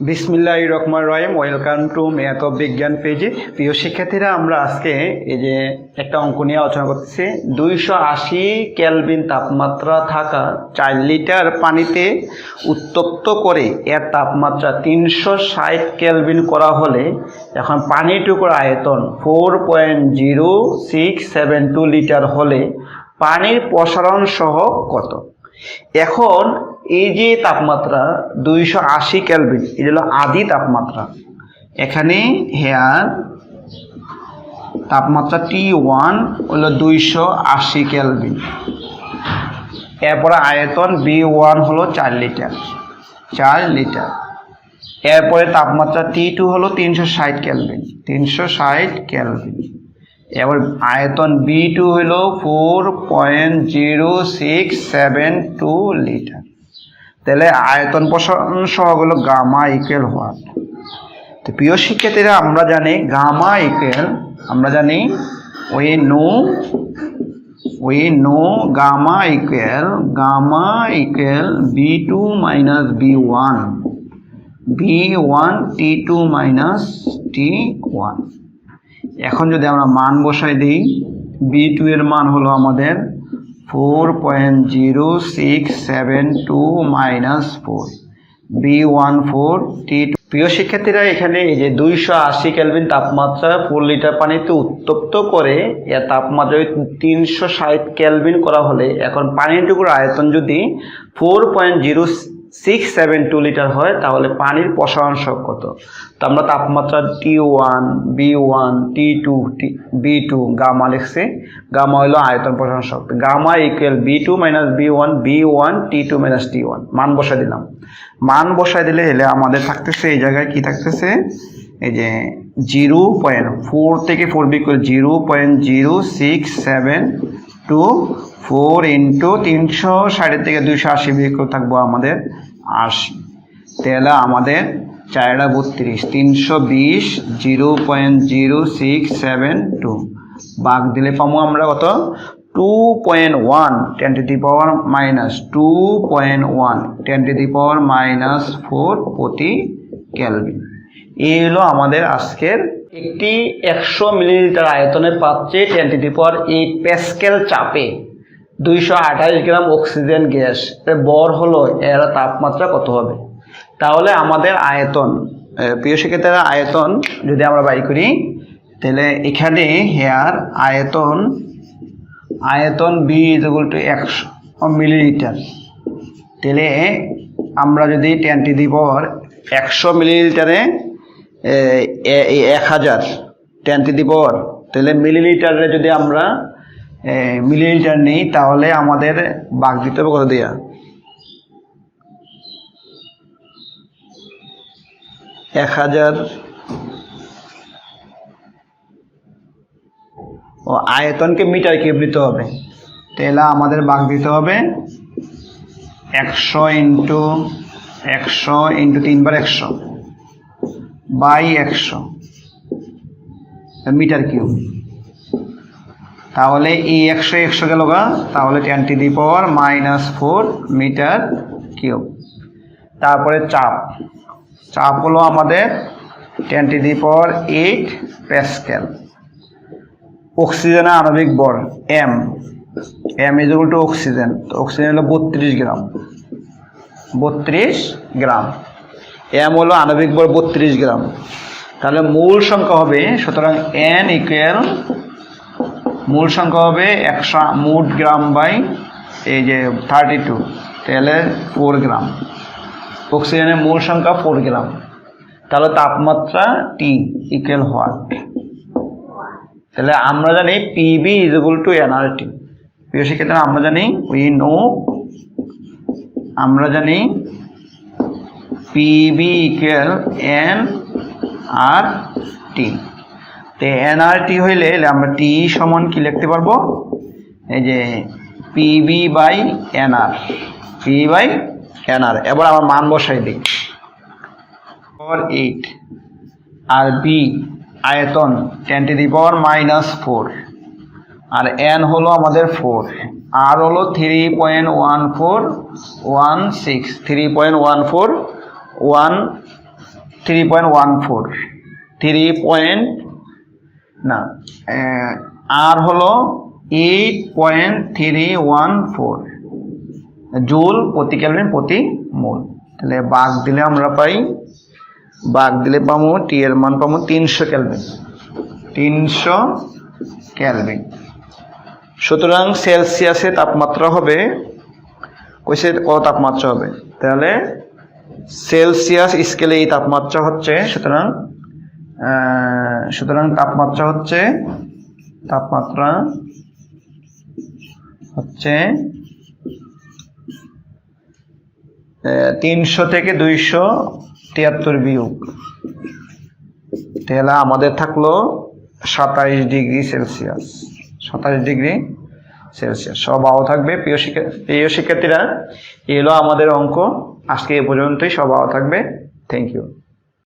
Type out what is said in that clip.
বিসমিল্লাহ রহমান রহিম, ওয়েলকাম টু ম্যাথ অফ বিজ্ঞান পেজে প্রিয় শিক্ষার্থীরা, আমরা আজকে এই যে একটা অঙ্ক নিয়ে আলোচনা করতেছি। দুইশো আশি ক্যালভিন তাপমাত্রা থাকা চার লিটার পানিতে উত্তপ্ত করে এর তাপমাত্রা তিনশো ষাট ক্যালভিন করা হলে এখন পানিটুকুর আয়তন four point zero six seven two litre হলে পানির প্রসারণ সহ কত? এখন এই যে তাপমাত্রা দুইশো আশি ক্যালভিন এটা হলো আদি তাপমাত্রা, এখানে হেয়ার তাপমাত্রা টি ওয়ান হলো দুইশো আশি ক্যালভিন এরপরে আয়তন বি ওয়ান হলো চার লিটার চার লিটার, এরপরে তাপমাত্রা টি টু হলো তিনশো ষাট ক্যালভিন তিনশো ষাট ক্যালভিন এবার আয়তন বি টু হলো four point zero six seven two litre. তাহলে আয়তন সহগুলো গামা ইকুয়াল হোয়াট। তো প্রিয় শিক্ষার্থীরা, আমরা জানি গামা ইকুয়াল আমরা জানি ওই নো ওই no gamma equal gamma equal V two minus V one V one T two minus T one. এখন যদি আমরা মান বসাই দিই, বি টু এর মান হলো আমাদের four point zero six seven two minus four V one four T two প্রিয় শিক্ষার্থীরা, এখানে এই যে দুইশো আশি ক্যালভিন তাপমাত্রা ফোর লিটার পানিতে উত্তপ্ত করে, এর তাপমাত্রা তিনশো ষাট ক্যালভিন করা হলে, এখন পানিটুকুর আয়তন যদি four point zero six seven two litre হয়, তাহলে পানির প্রসারণ সব কত? তো আমরা তাপমাত্রা T one V one T two T V two gamma লিখছি। গামা হলো আয়তন প্রসারণ শক্তি। Gamma equal V two minus V one V one T two minus T one মান বসাই দিলাম। মান বসাই দিলে হলে আমাদের থাকতেছে এই জায়গায় কি থাকতেছে? এই যে জিরো পয়েন্ট ফোর থেকে four V zero point zero six seven two four into তিনশো ষাটের থেকে দুইশো আশি বিয়োগ থাকব আমাদের। আশি। তাহলে আমাদের চারটা বত্রিশ, তিনশো বিশ, zero point zero six seven two. বাঘ দিলে পাবো আমরা কত? Two point one, ten to the power minus two point one, ten to the power minus four প্রতি ক্যালভিন এই হলো আমাদের আজকের একটি একশো মিলিলিটার আয়তনের পাত্রে ten to the power eight pascal চাপে দুইশো আঠাশ গ্রাম অক্সিজেন গ্যাস বর হলো এর তাপমাত্রা কত হবে তাহলে আমাদের আয়তন প্রিয় শিক্ষার্থীরা আয়তন যদি আমরা বাই করি তাহলে এখানে হেয়ার আয়তন আয়তন বি ইকুয়াল টু একশো মিলিলিটার তাহলে আমরা যদি টেনটি দিব একশো মিলিলিটারে এক হাজার টেনটি দিব তাহলে মিলিলিটারে যদি আমরা মিলিলিটার নেই, তাহলে আমাদের বাঘ দিতে হবে কত দিয়া? এক হাজার। ও, আয়তনকে মিটার কিউব নিতে হবে। তাহলে আমাদের বাঘ দিতে হবে একশো ইন্টু একশো ইন্টু তিনবার একশো বাই একশো মিটার কিউব। তাহলে এই একশো একশো গেল গা। তাহলে ten to the power minus four metre cube তারপরে চাপ। চাপ হলো আমাদের ten to the power eight pascal অক্সিজেনের আণবিক বর M M is two oxygen তো অক্সিজেন হলো বত্রিশ গ্রাম। বত্রিশ গ্রাম। এম হলো আণবিক বর বত্রিশ গ্রাম। তাহলে মূল সংখ্যা হবে, সুতরাং এন ইকুয়াল মূল সংখ্যা হবে একশো মোট গ্রাম বাই এই যে থার্টি টু তাহলে ফোর গ্রাম। অক্সিজেনের মূল সংখ্যা ফোর গ্রাম। তাহলে তাপমাত্রা টি ইকুয়াল হোয়াট তাহলে আমরা জানি PV is equal to NRT প্রিয় শিক্ষার্থীরা, আমরা জানি উই নো আমরা জানি PV equal N R T তো এনআরটি হইলে আমরা টি সমান কি লিখতে পারব? এই যে PV by NR P by NR এবার আমার মান বসাই দিই। পাওয়ার এইট আর বি আয়তন ten to the power minus four R N হলো আমাদের ফোর আর হলো three point one four one six three point one four one three point one four three point না আর হলো eight point three one four joule প্রতি kelvin প্রতি mole. তাহলে বাঘ দিলে আমরা পাই, বাঘ দিলে পাবো টি এর মান পাবো তিনশো ক্যালভিন তিনশো ক্যালভিন সুতরাং সেলসিয়াসে তাপমাত্রা হবে কইসে কত তাপমাত্রা হবে? তাহলে সেলসিয়াস স্কেলে এই তাপমাত্রা হচ্ছে, সুতরাং সুতরাং তাপমাত্রা হচ্ছে তাপমাত্রা হচ্ছে তিনশো থেকে দুইশো তিয়াত্তর বিয়োগ। তাহলে আমাদের থাকল সাতাইশ ডিগ্রি সেলসিয়াস, সাতাইশ ডিগ্রি সেলসিয়াস। সব আও থাকবে, প্রিয় শিক্ষা, প্রিয় শিক্ষার্থীরা এলো আমাদের অঙ্ক। আজকে এ পর্যন্তই, সব আও থাকবে। Thank you